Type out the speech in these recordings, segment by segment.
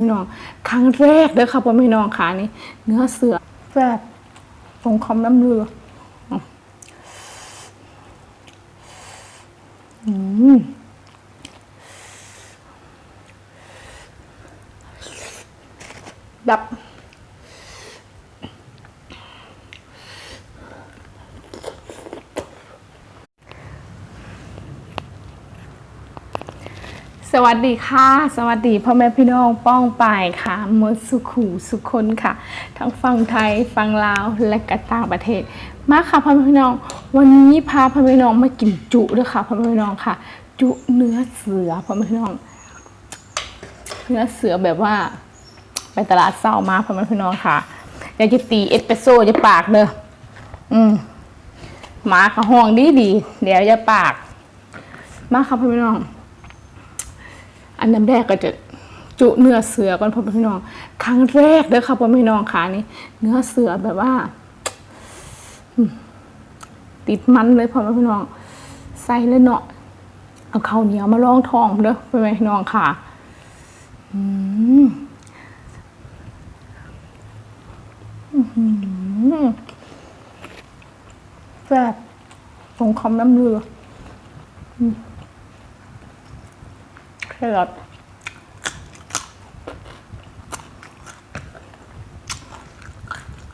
พี่น้องครั้งแรกเด้อค่ะพ่อแม่น้องค่ะนี่เนื้อเสือแซ่บสงคำน้ำเรืออืมแบ สวัสดีค่ะ สวัสดีพ่อแม่พี่น้องป้องปายค่ะมื่อสุขูสุคนค่ะ ทั้งฝั่งไทยฝั่งลาวและกต่างประเทศ มาค่ะพ่อแม่พี่น้อง วันนี้พาพ่อแม่พี่น้องมากินจุด้วยค่ะพ่อแม่พี่น้องค่ะ จุเนื้อเสือพ่อแม่พี่น้อง เนื้อเสือแบบว่า ไปตลาดเศร้ามาพ่อแม่พี่น้องค่ะอยากจะตีเอสเปรสโซ่จะปากเด้ออืมมากระห้องดีดีเดี๋ยวจะปาก มาค่ะพ่อแม่พี่น้อง อันน้ำแรกก็จะจุเนื้อเสือก่อนพ่อแม่พี่น้องครั้งแรกเด้อค่ะพ่อแม่พี่น้องค่ะนี่ เนื้อเสือแบบว่าติดมันเลยพ่อแม่พี่น้อง ใส่เลยเนาะเอาข้าวเหนียวมาลองท้องเด้อพ่อแม่พี่น้องค่ะอืมแซ่บสงคำน้ำเรือ แครอท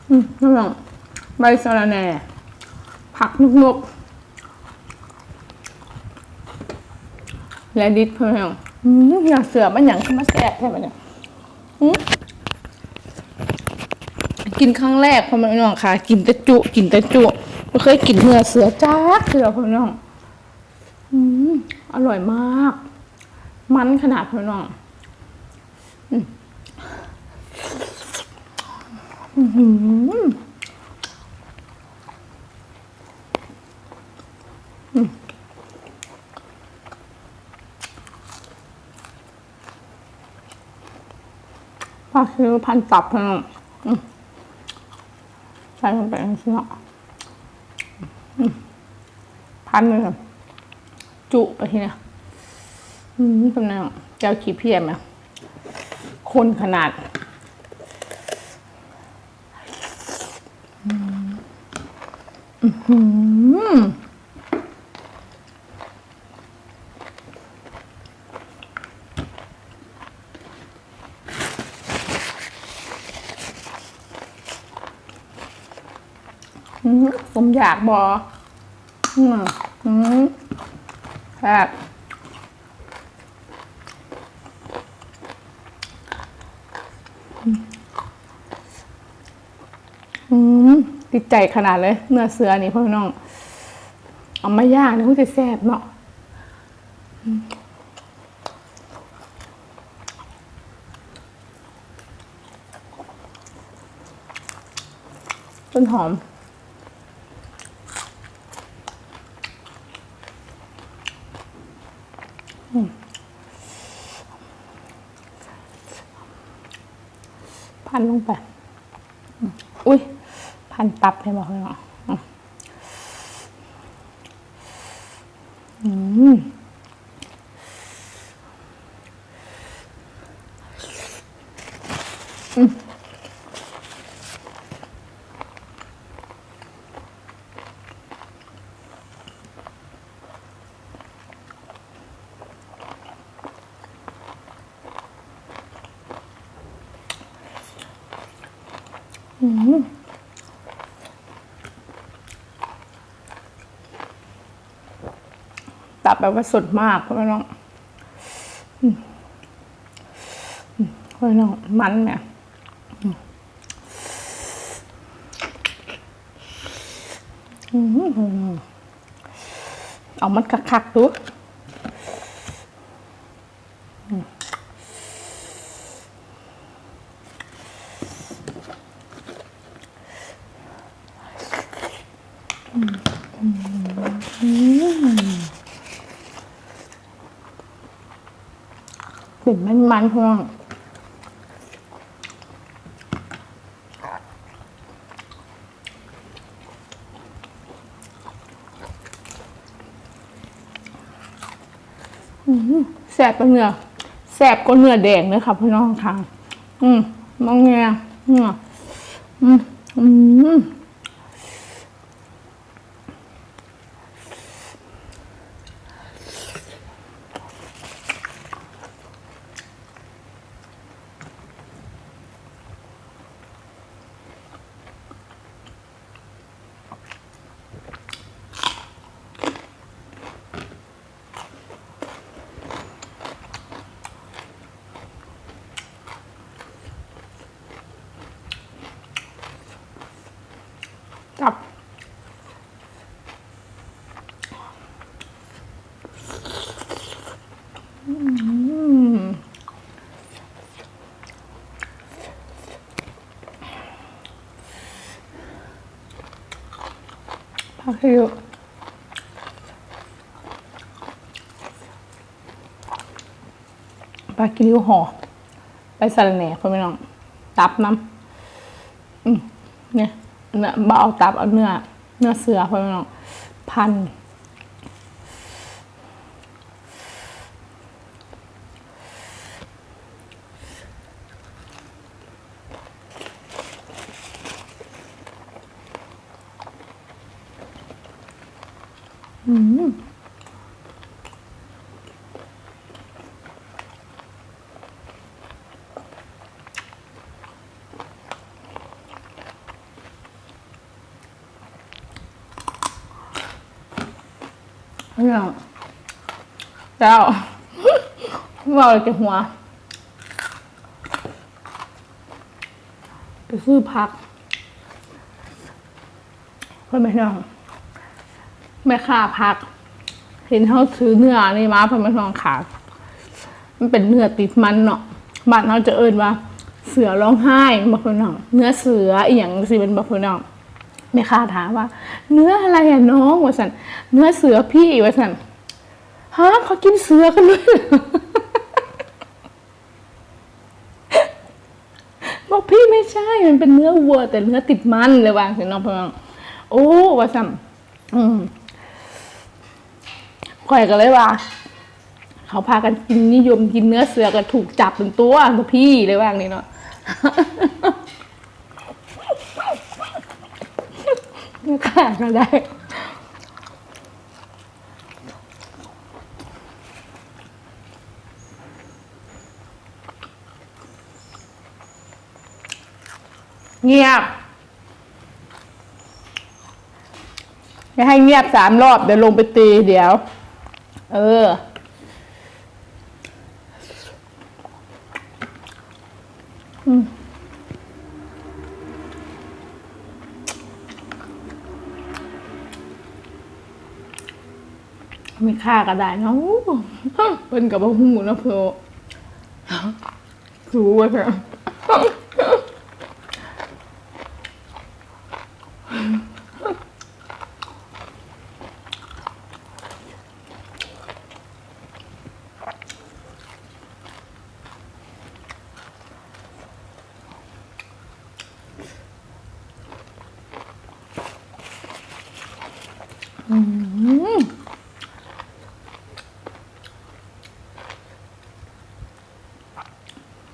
อืมนี่องใบสะระแหน่ผักนุกๆและดิบเพื่อนอืมอยากเสือมันอย่างขึ้นมาแซ่บใช่ไหมเนี่ยกินครั้งแรกพ่อแม่น้องค่ะ กินต่จุ กินต่จุไม่เคยกินเนื้อเสือจ้าเสือพ่อแม่น้อง อืมอร่อยมาก มันขนาดพี่น้องอืมอื้อหืออืมผักคือพันตับพี่น้องอืมใส่ลงไปในชิ้นเนาะอืมพันเลยจุไปทีเนี้ย อืมกำลังเจ้าขี้เพียมอะคนขนาดอืมอื้อหืออืมสมอยากบออืมอืมแซ่บ อืม ติดใจขนาดเลย เนื้อเสือนี่พ่อน้อง เอามาย่างนี่คุณจะแซ่บเนาะต้นหอมอืมพันลงไป อุ้ย พันตับเลยบอกเลยเนาะอืมอืมอืม แบบว่าสดมากเพราะว่าน้องเพราะว่าน้องมันเนี่ยออืมเอามันคักๆดู เป็นมันๆเพื่อนอื้อหือแสบกว่าเนื้อแสบกว่าเนื้อแดงเลยค่ะพี่น้องค่ะ อืมมองเงี้ยอืมอืมอืม ผักหิวปลากิริวห่อไปสลัดแหน่คนไม่น้อง ตับน้ำเนี่ยเนื้อบ่เอาตับเอาเนื้อ เนื้อเสือคนไม่น้อง พัน อืมเรื่องเจ้าว่าอะไรจะหัวไปซื้อผักเพื่อนไม่น้อง แม่ค้าผัก เห็นเขาซื้อเนื้อนี่มาเพื่อนมาลองขามันเป็นเนื้อติดมันเนาะบ้านเขาจะเอิ้นว่า เสือร้องไห้บางคนเนาะเนื้อเสืออีหยังสิเป็นบางคนเนาะแม่ค้าถามว่า เนื้ออะไรอะน้องวะสันเนื้อเสือพี่วะสันฮะเขากินเสือกันด้วยบอกพี่ไม่ใช่ มันเป็นเนื้อวัวแต่เนื้อติดมันเลยวางสิน้องเพื่อนโอ้วะสันอืม ข่อยก็เลยว่า เขาพากันกินนิยมกินเนื้อเสือกันถูกจับเป็นตัวตัวพี่เลยว่าอย่างนี้เนาะขาดก็ได้เงียบอย่ให้เงียบสามรอบ เดี๋ยวลงไปตีเดี๋ยว เออ อืมไม่ฆ่าก็ได้เนาะเป็นกับหูนะเพอรู้ว่าเถอะ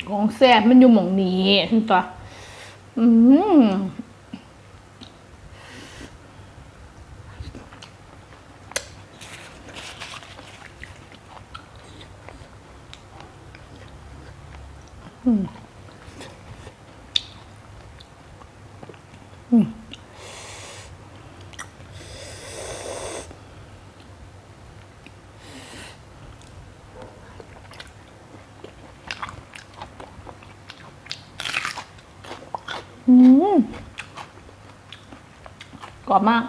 ของ แซ่บมันอยู่หม่องนี้ถึงตัวอืมอืมกร อบมาก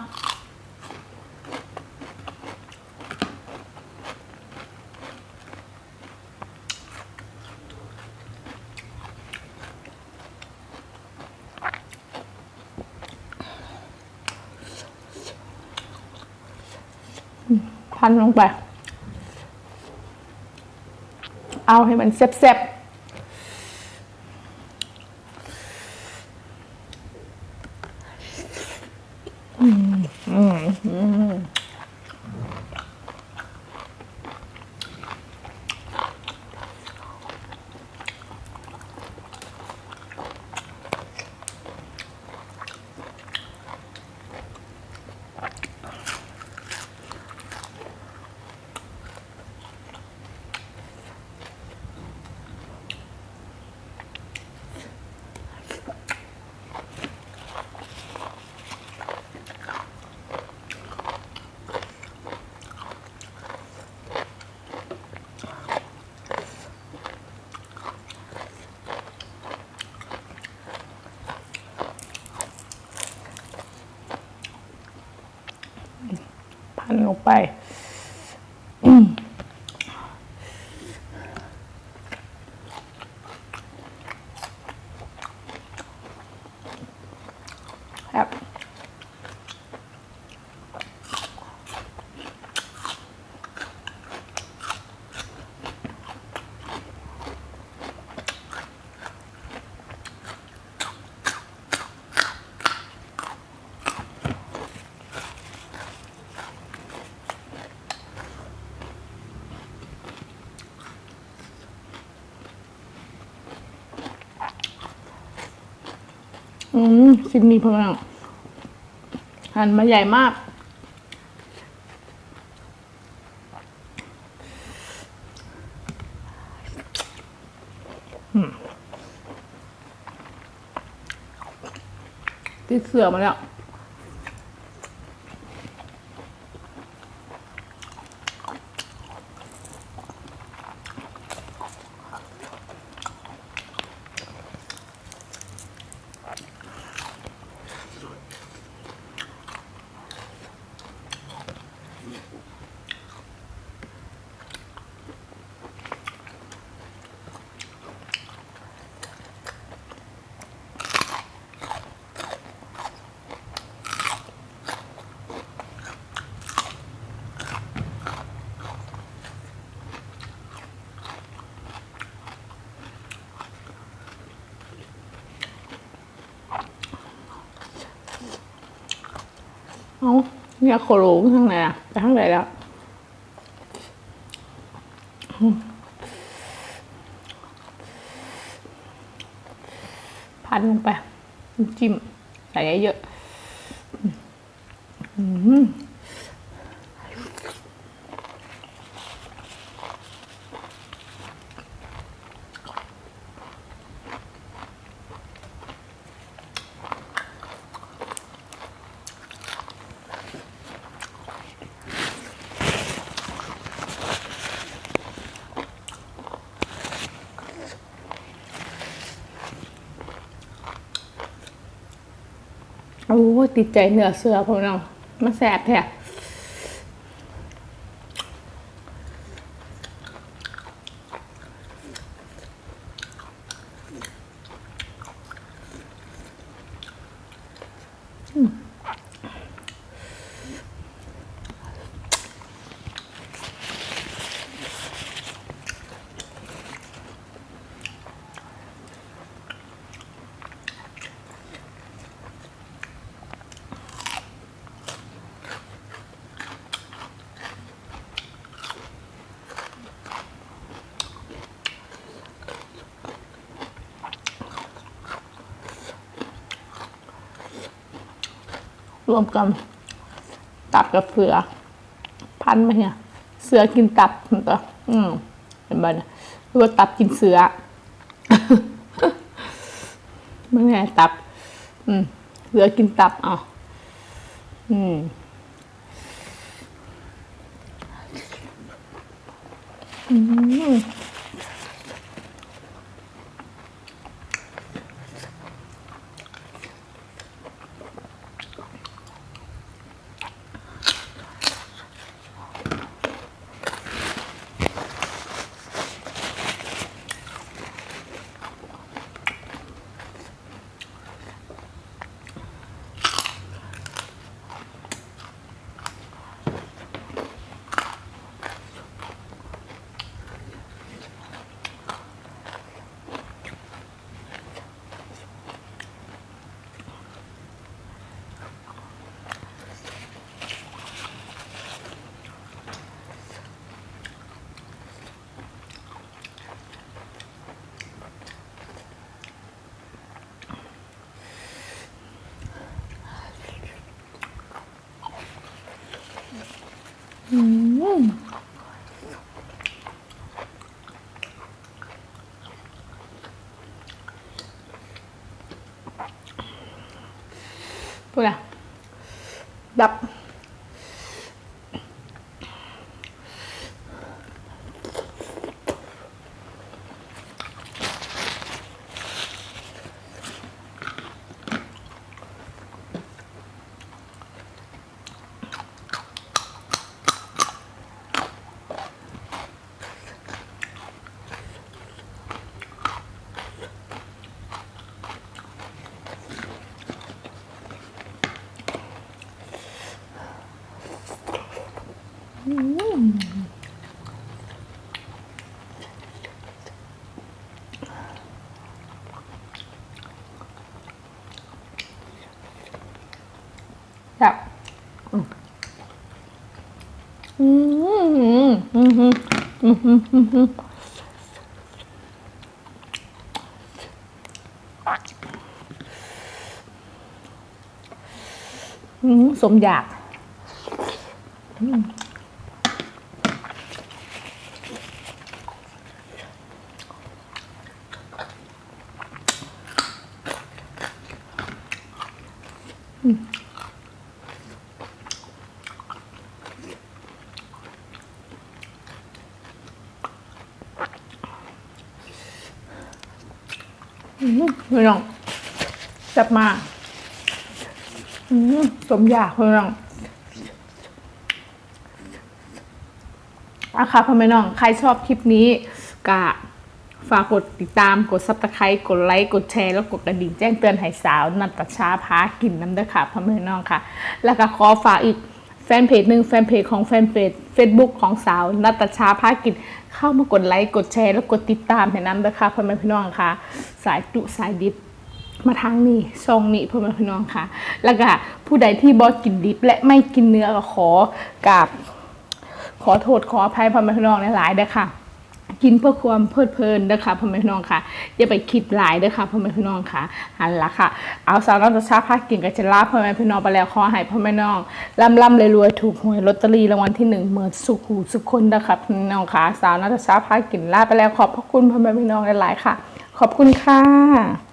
พันลงไป เอาให้มันแซ่บพั นลง อืมชิ้นนี้พลังหั่นมาใหญ่มาก ติดเสือมาแล้ว เอาเนี่ยโคโลข้างในอะไปข้างในแล้วพันลงไปจิ้มใส่เยอะๆอืม โอ้ติดใจเนื้อเสือพวกน้องมาแสบแท้ รวมกัน ตับกับเสือ พันไหมเนี่ย เสือกินตับมันก็อืมเห็นบ้านหรือว่าตับกินเสือไม่ไงตับ อืมเสือกินตับอะอืมอืม พู สมอยาก อ พี่น้องแซ่บมากสมอยากพี่น้องอะค่ะพ่อแม่น้อง ใครชอบคลิปนี้ก็ฝากกดติดตามกดซับสไครต์กดไลค์ กดแชร์ แล้วกดกระดิ่งแจ้งเตือนให้สาว นัตชาพากินน้ำเด้อค่ะพ่อแม่น้องค่ะ แล้วก็ขอฝากอีก แฟนเพจหนึ่งแฟนเพจของแฟนเพจ Facebook ของสาวนัตชาภากินเข้ามากดไลค์กดแชร์แล้วกดติดตามแห่น้ำนะคะพ่อแม่พี่น้องค่ะ สายจุสายดิบมาทางนี้ช่องนี้พ่อแม่พี่น้องค่ะ แล้วก็ผู้ใดที่บอกินดิบ และไม่กินเนื้อก็ขอกราบขอโทษขออภัยพ่อแม่พี่น้องหลายๆเด้อค่ะ กินเพื่อความเพลิดเพลินนะคะพ่อแม่พี่น้องค่ะอย่าไปคิดหลายเด้อค่ะพ่อแม่พี่น้องค่ะหันละค่ะ เอาสาวน้องจะชาพากินกับจะลาพ่อแม่พี่น้องไปแล้วขอให้พ่อแม่น้องร่ำร่ำรวยๆถูกหวยลอตเตอรี่รางวัลที่หนึ่งเหมือนสุขหูสุขคนนะคะพี่น้องค่ะ สาวน้องจะชาพากินลาไปแล้วขอบพระคุณพ่อแม่พี่น้องหลายๆค่ะ ขอบคุณค่ะ